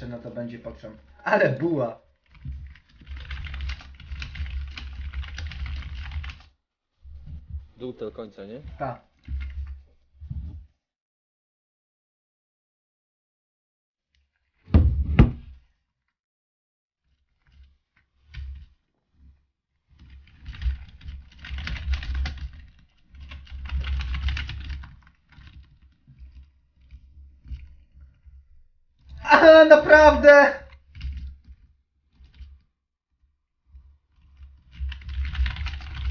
Czy no to będzie potrzeb. Ale buła. Dół do końca, nie? Ta. A, naprawdę!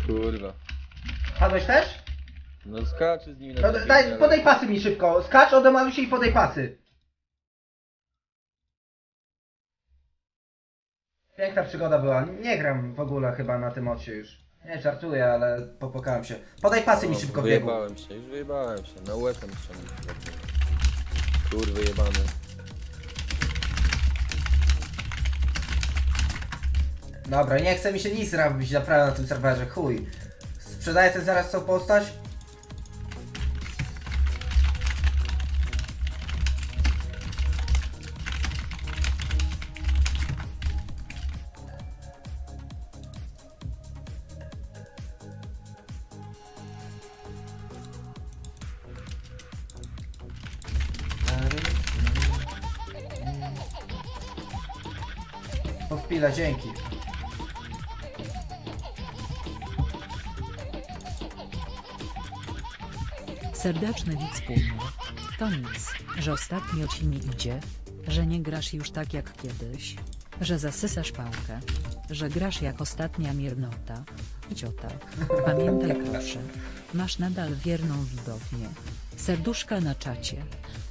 Kurwa. Padłeś też? No skaczy z nimi na No, daj, ale- podaj pasy mi szybko. Skacz ode Malusia i podaj pasy. Piękna przygoda była. Nie gram w ogóle chyba na tym ocie już. Nie, żartuję, ale popłakałem się. Podaj pasy mi O, szybko w biegu. Wyjebałem się, już wyjebałem się. Na łetem ściągnę. Kurwy jebane. Dobra, nie chce mi się nic robić naprawdę na tym serwerze, chuj. Sprzedaję ten zaraz tą postać? Po chwilę, dzięki. Serdeczny widz wspólny. To nic, że ostatnio ci nie idzie, że nie grasz już tak jak kiedyś, że zasysasz pałkę, że grasz jak ostatnia miernota. Ciota. Pamiętaj proszę, masz nadal wierną widownię. Serduszka na czacie.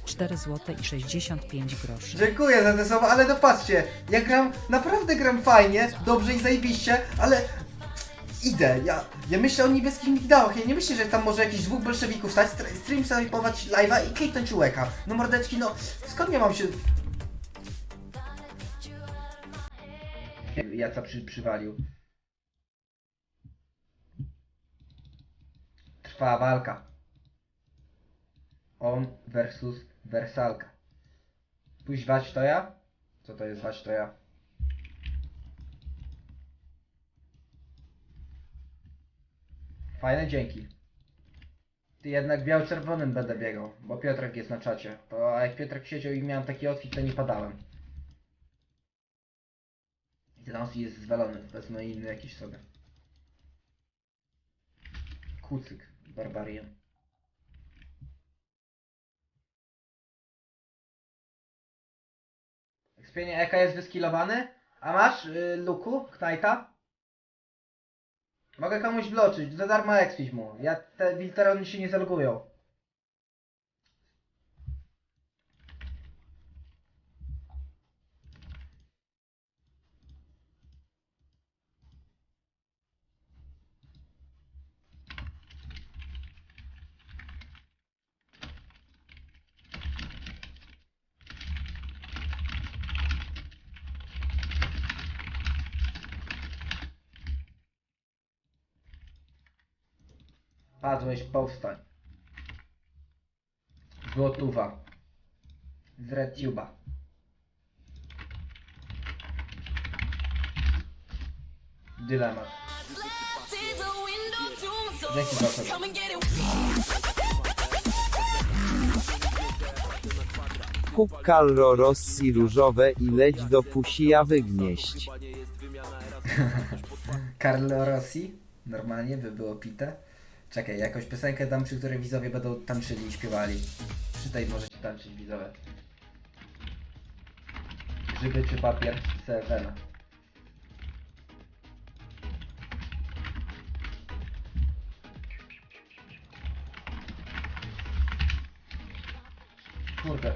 4 zł i 65 groszy. Dziękuję za te słowa, ale no patrzcie, ja gram, naprawdę gram fajnie, dobrze i zajebiście, ale idę, ja, ja myślę o niebieskich migdałach, ja nie myślę, że tam może jakiś dwóch bolszewików stać, stream snajpować live'a i kliknąć łeka. No mordeczki, no, skąd ja mam się... Jaca przy, przywalił. Trwa walka. On versus Wersalka. Pójść wać to ja? Co to jest wać to ja? Fajne dzięki. Ty jednak biało-czerwonym będę biegał, bo Piotrek jest na czacie. Bo a jak Piotrek siedział i miałem taki outfit, to nie padałem. I ten outfit jest zwalony, wezmę inny jakiś sobie. Kucyk, barbarian. Ekspienie Eka jest wyskilowany? A masz y, luku, knajta? Mogę komuś bloczyć, za darmo expić mu. Ja te Wilterony się nie zalogują. Padłeś, powstań. Złotuwa. Z RedTube'a. Dylemat. Dzięki za to. Kup Carlo Rossi różowe i leć do Pusija wygnieść. Carlo Rossi. Normalnie by było pite. Czekaj, jakąś piosenkę dam, przy której widzowie będą tańczyli i śpiewali. Przy tej możecie tańczyć widzowie. Grzyby czy papier? Sevena. Kurde.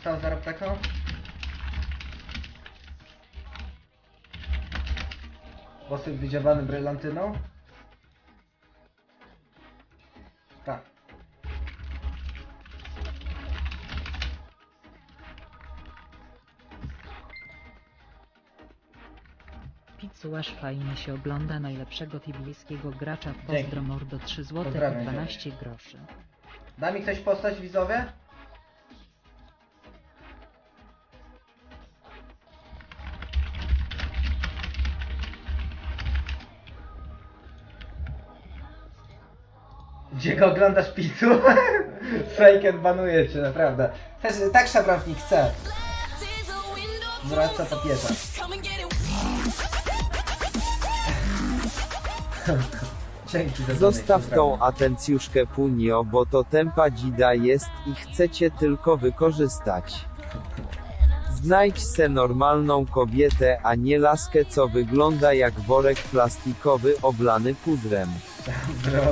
sprawdza rapteko. Bosyk wydziawany brylantyną. Tak. Pizzuaż fajnie się ogląda najlepszego tibijskiego gracza. w Dzięki. mordo 3 zł 12 groszy. Da mi ktoś postać widzowie? Gdzie go oglądasz pisu? Faken banuje cię, naprawdę. Też, tak szabrawnik chce. Wraca papieża. Dzięki za Zostaw donate, tą atencjuszkę punio, bo to tempa dzida jest i chcecie tylko wykorzystać. Znajdź se normalną kobietę, a nie laskę co wygląda jak worek plastikowy oblany pudrem. Bro.